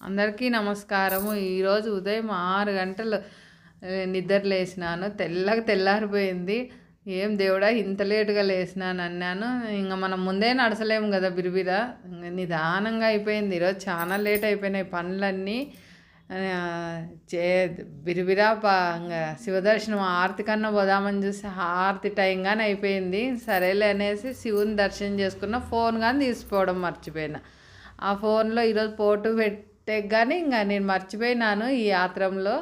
అందరికీ నమస్కారము. ఈరోజు ఉదయం ఆరు గంటలు నిద్ర లేచినాను. తెల్లగా తెల్లారిపోయింది. ఏం దేవుడా ఇంత లేటుగా లేచినాను అన్నాను. ఇంకా మనం ముందే నడచలేము కదా బిరిబిర. నిదానంగా అయిపోయింది. ఈరోజు చాలా లేట్ అయిపోయినాయి పనులన్నీ. చే బిరిబిరా ప శివదర్శనం ఆరతి కన్నా పోదామని చూసి ఆరతి టైం కానీ అయిపోయింది. సరేలే అనేసి శివుని దర్శనం చేసుకున్న ఫోన్ కానీ తీసుకోవడం మర్చిపోయినా. ఆ ఫోన్లో ఈరోజు పోటు పెట్టి కానీ ఇంకా నేను మర్చిపోయినాను ఈ ఆత్రంలో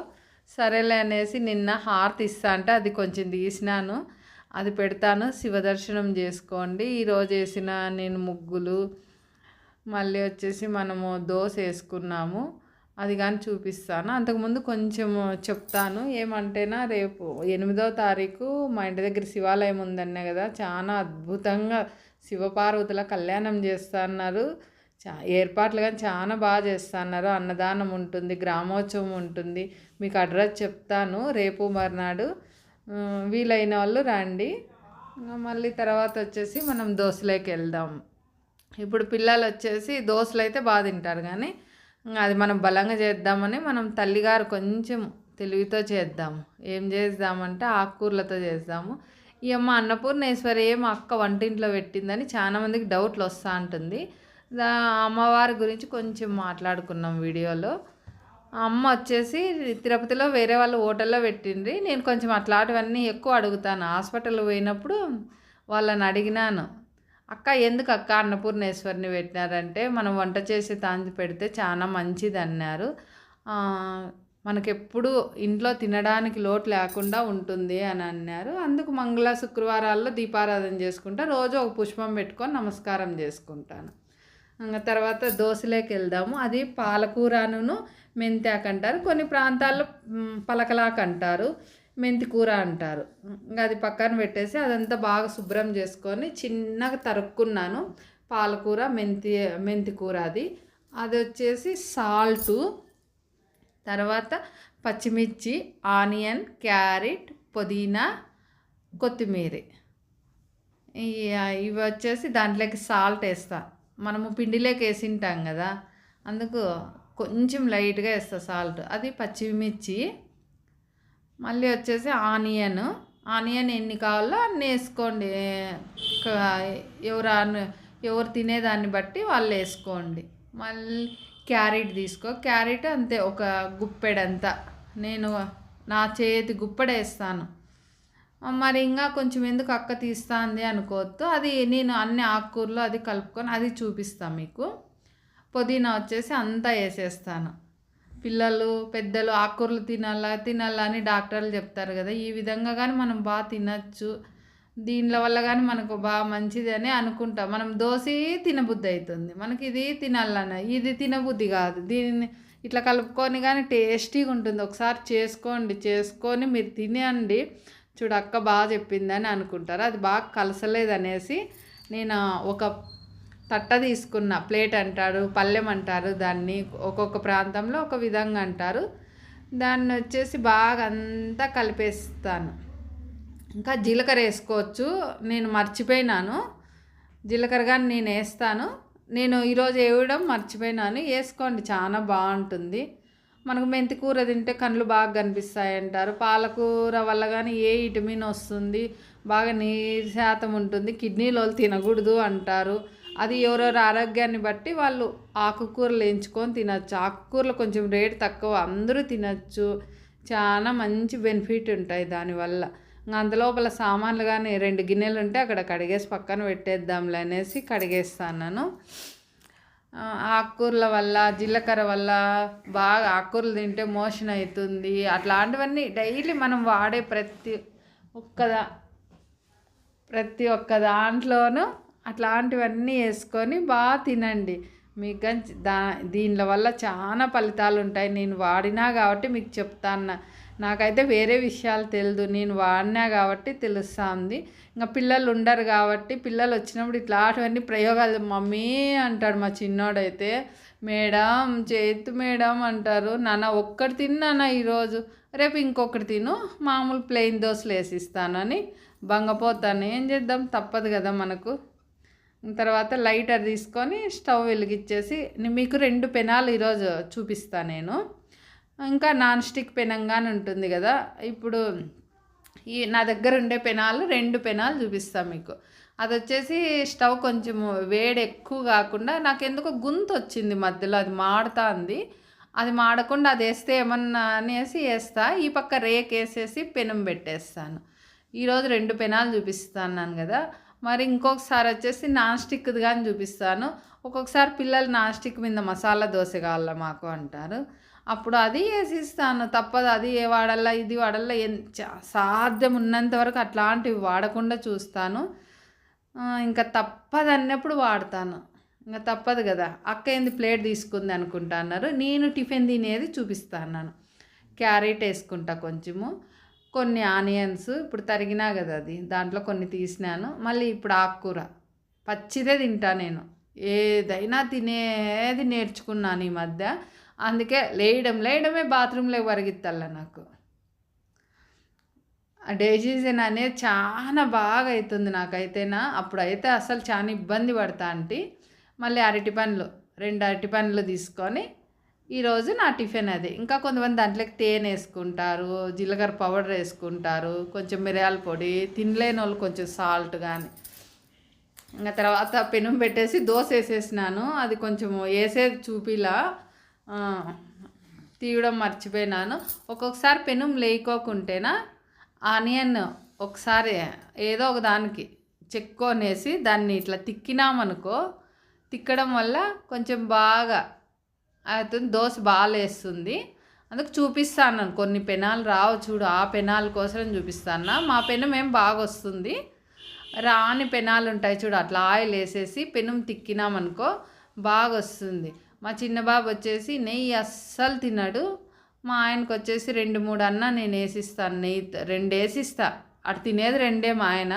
సరేలే అనేసి నిన్న హారతి ఇస్తా అంటే అది కొంచెం తీసినాను. అది పెడతాను శివదర్శనం చేసుకోండి. ఈరోజు వేసిన నేను ముగ్గులు మళ్ళీ వచ్చేసి మనము దోశ వేసుకున్నాము. అది కానీ చూపిస్తాను. అంతకుముందు కొంచెం చెప్తాను. ఏమంటేనా రేపు ఎనిమిదో తారీఖు మా ఇంటి దగ్గర శివాలయం ఉందన్నా కదా చాలా అద్భుతంగా శివపార్వతుల కళ్యాణం చేస్తున్నారు చా ఏర్పాట్లు కానీ చాలా బాగా చేస్తున్నారు. అన్నదానం ఉంటుంది గ్రామోత్సవం ఉంటుంది. మీకు అడ్రస్ చెప్తాను. రేపు మర్నాడు వీలైన వాళ్ళు రండి. మళ్ళీ తర్వాత వచ్చేసి మనం దోశలోకి వెళ్దాం. ఇప్పుడు పిల్లలు వచ్చేసి దోశలు అయితే బాగా తింటారు కానీ అది మనం బలంగా చేద్దామని మనం తల్లిగారు కొంచెం తెలివితో చేద్దాము. ఏం చేద్దామంటే ఆకుకూరలతో చేద్దాము. ఈ అమ్మ అన్నపూర్ణేశ్వరి ఏం అక్క వంటింట్లో పెట్టిందని చాలామందికి డౌట్లు వస్తూ ఉంటుంది అమ్మవారి గురించి కొంచెం మాట్లాడుకున్నాం వీడియోలో. అమ్మ వచ్చేసి తిరుపతిలో వేరే వాళ్ళ హోటల్లో పెట్టిండ్రి. నేను కొంచెం అట్లాంటివన్నీ ఎక్కువ అడుగుతాను. హాస్పిటల్ పోయినప్పుడు వాళ్ళని అడిగినాను. అక్క ఎందుకు అక్క అన్నపూర్ణేశ్వరిని పెట్టినారంటే మనం వంట చేసి తాంది పెడితే చాలా మంచిది అన్నారు. మనకెప్పుడు ఇంట్లో తినడానికి లోటు లేకుండా ఉంటుంది అని అన్నారు. అందుకు మంగళ శుక్రవారాల్లో దీపారాధన చేసుకుంటా రోజు ఒక పుష్పం పెట్టుకొని నమస్కారం చేసుకుంటాను. ఇంకా తర్వాత దోశలోకి వెళ్దాము అది పాలకూరను మెంతాకు అంటారు కొన్ని ప్రాంతాల్లో పలకలాకు అంటారు మెంతి కూర అంటారు. ఇంకా అది పక్కన పెట్టేసి అదంతా బాగా శుభ్రం చేసుకొని చిన్నగా తరుక్కున్నాను. పాలకూర మెంతి మెంతి కూర అది. అది వచ్చేసి సాల్టు తర్వాత పచ్చిమిర్చి ఆనియన్ క్యారెట్ పుదీనా కొత్తిమీర. ఇవి వచ్చేసి దాంట్లోకి సాల్ట్ వేస్తాను మనము పిండిలోకి వేసింటాం కదా అందుకు కొంచెం లైట్గా వేస్తా సాల్ట్. అది పచ్చిమిర్చి మళ్ళీ వచ్చేసి ఆనియన్. ఆనియన్ ఎన్ని కావాలో అన్ని వేసుకోండి. ఎవరు ఎవరు తినేదాన్ని బట్టి వాళ్ళు వేసుకోండి. మళ్ళీ క్యారెట్ తీసుకో. క్యారెట్ అంతే ఒక గుప్పెడంతా. నేను నా చేతి గుప్పెడ వేస్తాను. మరి ఇంకా కొంచెం ఎందుకు అక్క తీస్తుంది? అనుకోవద్దు. అది నేను అన్ని ఆకుకూరలు అది కలుపుకొని అది చూపిస్తాను మీకు. పుదీనా వచ్చేసి అంతా వేసేస్తాను. పిల్లలు పెద్దలు ఆకుకూరలు తినాలా తినాలా అని డాక్టర్లు చెప్తారు కదా. ఈ విధంగా కానీ మనం బాగా తినచ్చు. దీనిల వల్ల కానీ మనకు బాగా మంచిది అని అనుకుంటాం. మనం దోశ తినబుద్ధి అవుతుంది మనకి ఇది తినాలన్న ఇది తినబుద్ధి కాదు. దీన్ని ఇట్లా కలుపుకొని కానీ టేస్టీగా ఉంటుంది ఒకసారి చేసుకోండి చేసుకొని మీరు తినండి. చూడు అక్క బాగా చెప్పిందని అనుకుంటారు. అది బాగా కలసలేదు అనేసి నేను ఒక తట్ట తీసుకున్న. ప్లేట్ అంటారు పళ్ళెం అంటారు దాన్ని ఒక్కొక్క ప్రాంతంలో ఒక విధంగా అంటారు. దాన్ని వచ్చేసి బాగా అంతా కలిపేస్తాను. ఇంకా జీలకర్ర వేసుకోవచ్చు. నేను మర్చిపోయినాను. జీలకర్ర కానీ నేను వేస్తాను. నేను ఈరోజు వేయడం మర్చిపోయినాను. వేసుకోండి చాలా బాగుంటుంది. మనకు మెంతి కూర తింటే కళ్ళు బాగా కనిపిస్తాయి అంటారు పాలకూర వల్ల కానీ ఏ విటమిన్ వస్తుంది? బాగా నీరు శాతం ఉంటుంది. కిడ్నీలో తినకూడదు అంటారు. అది ఎవరెవరు ఆరోగ్యాన్ని బట్టి వాళ్ళు ఆకుకూరలు ఎంచుకొని తినచ్చు. ఆకుకూరలు కొంచెం రేటు తక్కువ. అందరూ తినచ్చు. చాలా మంచి బెనిఫిట్ ఉంటాయి దానివల్ల. అందులోపల సామాన్లు కానీ రెండు గిన్నెలు ఉంటే అక్కడ కడిగేసి పక్కన పెట్టేద్దాంలే అనేసి కడిగేస్తాను నేను. ఆకుకూరల వల్ల జీలకర్ర వల్ల బాగా ఆకుకూరలు తింటే మోషన్ అవుతుంది. అట్లాంటివన్నీ డైలీ మనం వాడే ప్రతి ఒక్కదా ప్రతి ఒక్క దాంట్లోనూ అట్లాంటివన్నీ వేసుకొని బాగా తినండి. మీకు కానీ దా దీనిల వల్ల చాలా ఫలితాలు ఉంటాయి నేను వాడినా కాబట్టి మీకు చెప్తాను నాకైతే వేరే విషయాలు తెలియదు నేను వాడినా కాబట్టి తెలుస్తుంది. ఇంకా పిల్లలు ఉండరు కాబట్టి పిల్లలు వచ్చినప్పుడు ఇట్లాంటివన్నీ ప్రయోగాలు మమ్మీ అంటాడు మా చిన్నోడైతే. మేడం చేతు మేడం అంటారు. నాన్న ఒక్కటి తిన్నానా ఈరోజు. రేపు ఇంకొకటి తిను. మామూలు ప్లెయిన్ దోశలు వేసిస్తానని భంగపోతాను ఏం చేద్దాం? తప్పదు కదా మనకు. తర్వాత లైటర్ తీసుకొని స్టవ్ వెలిగించేసి మీకు రెండు పెనాలు ఈరోజు చూపిస్తాను నేను. ఇంకా నాన్ స్టిక్ పెనంగానే ఉంటుంది కదా. ఇప్పుడు ఈ నా దగ్గర ఉండే పెనాలు రెండు పెనాలు చూపిస్తాను మీకు. అది వచ్చేసి స్టవ్ కొంచెం వేడి ఎక్కువ కాకుండా నాకు ఎందుకో గుంత వచ్చింది మధ్యలో అది మాడుతుంది. అది మాడకుండా అది వేస్తే ఏమన్నా అనేసి వేస్తా. ఈ పక్క రేక్ వేసేసి పెనం పెట్టేస్తాను. ఈరోజు రెండు పెనాలు చూపిస్తాను కదా. మరి ఇంకొకసారి వచ్చేసి నాన్ స్టిక్ది కానీ చూపిస్తాను. ఒక్కొక్కసారి పిల్లలు నాన్ స్టిక్ మీద మసాలా దోశ కావాల మాకు అంటారు. అప్పుడు అది వేసిస్తాను. తప్పదు. అది ఏ వాడల్లా ఇది వాడల్లా ఎన్- సాధ్యం ఉన్నంత వరకు అట్లాంటివి వాడకుండా చూస్తాను. ఇంకా తప్పదు అన్నప్పుడు వాడతాను. ఇంకా తప్పదు కదా. అక్క ఏంది ప్లేట్ తీసుకుంది అనుకుంటా అన్నారు. నేను టిఫిన్ తినేది చూపిస్తాను క్యారెట్ వేసుకుంటా కొంచెము. కొన్ని ఆనియన్స్ ఇప్పుడు తరిగినా కదా అది. దాంట్లో కొన్ని తీసినాను. మళ్ళీ ఇప్పుడు ఆకుకూర. పచ్చిదే తింటా నేను. ఏదైనా తినేది నేర్చుకున్నాను ఈ మధ్య. అందుకే లేయడం లేయడమే బాత్రూంలో వరిగిత్తల్ల నాకు. ఆ డెసిజన్ అనేది చాలా బాగా అవుతుంది నాకైతేనా? అప్పుడైతే అసలు చాలా ఇబ్బంది పడతా అంటే మళ్ళీ అరటి పండ్లు రెండు అరటి పండ్లు తీసుకొని ఈరోజు నా టిఫిన్ అది. ఇంకా కొంతమంది దాంట్లోకి తేనె వేసుకుంటారు జీలకర్ర పౌడర్ వేసుకుంటారు కొంచెం మిరియాల పొడి తినలేని వాళ్ళు కొంచెం సాల్ట్ కానీ ఇంకా తర్వాత పెనం పెట్టేసి దోశ వేసేసినాను. అది కొంచెం వేసేది చూపిలా తీయడం మర్చిపోయినాను. ఒక్కొక్కసారి పెనుం లేకోకుంటేనా ఆనియన్ ఒకసారి ఏదో ఒక దానికి చెక్కోనేసి దాన్ని ఇట్లా తిక్కినామనుకో తిక్కడం వల్ల కొంచెం బాగా అవుతుంది దోశ బాగా లేస్తుంది. అందుకు చూపిస్తాను కొన్ని పెనాలు రావు చూడు ఆ పెనాల కోసం చూపిస్తాను మా పెనం ఏం బాగా వస్తుంది రాని పెనాలు ఉంటాయి చూడు అట్లా ఆయిల్ వేసేసి పెనం తిక్కినామనుకో బాగా వస్తుంది మా చిన్న బాబు వచ్చేసి నెయ్యి అస్సలు తిన్నాడు మా ఆయనకు వచ్చేసి రెండు మూడు అన్న నేను వేసిస్తాను నెయ్యి రెండు వేసిస్తా. అటు తినేది రెండే మా ఆయన.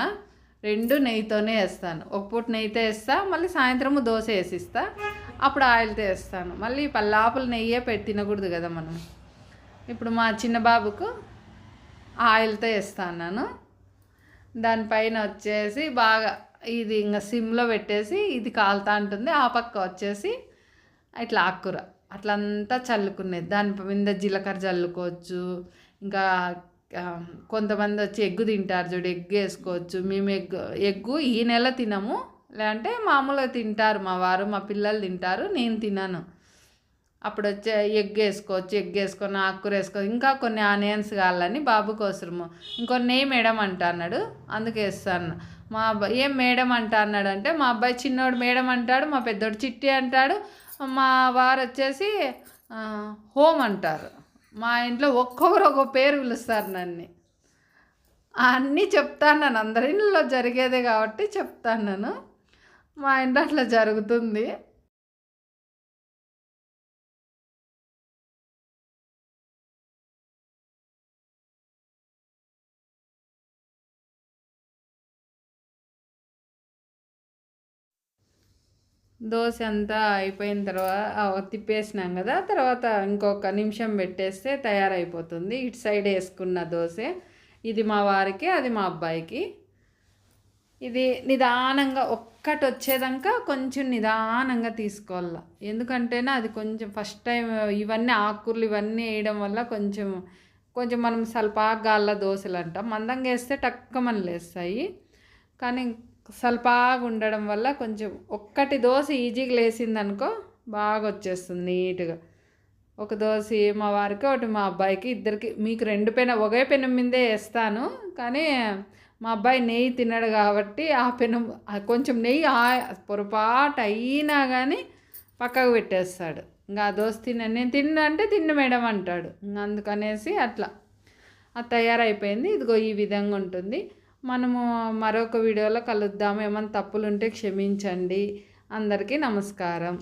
రెండు నెయ్యితోనే వేస్తాను. ఒక పూట నెయ్యితో వేస్తా మళ్ళీ సాయంత్రము దోశ వేసిస్తా. అప్పుడు ఆయిల్తో వేస్తాను. మళ్ళీ పల్లాపులు నెయ్యే పెట్టి తినకూడదు కదా మనం. ఇప్పుడు మా చిన్న బాబుకు ఆయిల్తో వేస్తాను దానిపైన వచ్చేసి బాగా ఇది ఇంకా సిమ్లో పెట్టేసి ఇది కాలుతా ఉంటుంది ఆ పక్క వచ్చేసి ఇట్లా ఆకుకూర. అంతా చల్లుకునేది దాని మీద జీలకర్ర చల్లుకోవచ్చు. ఇంకా కొంతమంది వచ్చి ఎగ్గు తింటారు చూడు ఎగ్ వేసుకోవచ్చు. మేము ఎగ్ ఎగ్గు ఈ నెల తినము. లేదంటే మామూలుగా తింటారు మా వారు మా పిల్లలు తింటారు నేను తినను. అప్పుడు వచ్చే ఎగ్ వేసుకోవచ్చు ఎగ్ వేసుకొని ఆకుకూర వేసుకో ఇంకా కొన్ని ఆనియన్స్ కావాలని బాబు కోసము ఇంకొన్ని నెయ్యి మేడం అంట అన్నాడు అందుకే వేస్తాను మా అబ్బాయి ఏం మేడం అంట అన్నాడు అంటే మా అబ్బాయి చిన్నోడు మేడం అంటాడు మా పెద్దోడు చిట్టి అంటాడు మా వారు వచ్చేసి హోమ్ అంటారు. మా ఇంట్లో ఒక్కొక్కరు ఒక్కో పేరు పిలుస్తారు నన్ను. అన్నీ చెప్తాను నన్ను. అందరి ఇళ్ళలో జరిగేదే కాబట్టి చెప్తాను నేను మా ఇంట్లో అట్లా జరుగుతుంది. దోశ అంతా అయిపోయిన తర్వాత తిప్పేసినాం కదా తర్వాత ఇంకొక నిమిషం పెట్టేస్తే తయారైపోతుంది. ఇటు సైడ్ వేసుకున్న దోశ ఇది మా వారికి అది మా అబ్బాయికి. ఇది నిదానంగా ఒక్కటి వచ్చేదాకా కొంచెం నిదానంగా తీసుకోవాలి. ఎందుకంటేనే అది కొంచెం ఫస్ట్ టైం ఇవన్నీ ఆకుకూరలు ఇవన్నీ వేయడం వల్ల కొంచెం కొంచెం మనం సల్పాగా దోశలు అంటాం మందంగా వేస్తే టక్కమని లేస్తాయి. కానీ సల్పాగా ఉండడం వల్ల కొంచెం ఒక్కటి దోశ ఈజీగా లేసిందనుకో బాగా వచ్చేస్తుంది నీట్గా. ఒక దోశ మా వారికి ఒకటి మా అబ్బాయికి ఇద్దరికి మీకు రెండు పెనం ఒకే పెనం మీదే వేస్తాను. కానీ మా అబ్బాయి నెయ్యి తినడు కాబట్టి ఆ పెనం కొంచెం నెయ్యి ఆ- పొరపాటు అయినా కానీ పక్కకు పెట్టేస్తాడు. ఇంకా ఆ దోశ తిన్న నేను తిన్నా అంటే తిన్న మేడం అంటాడు. అందుకనేసి అట్లా. అది తయారైపోయింది. ఇదిగో ఈ విధంగా ఉంటుంది. మనము మరొక వీడియోలో కలుద్దాం. ఏమైనా తప్పులు ఉంటే క్షమించండి. అందరికీ నమస్కారం.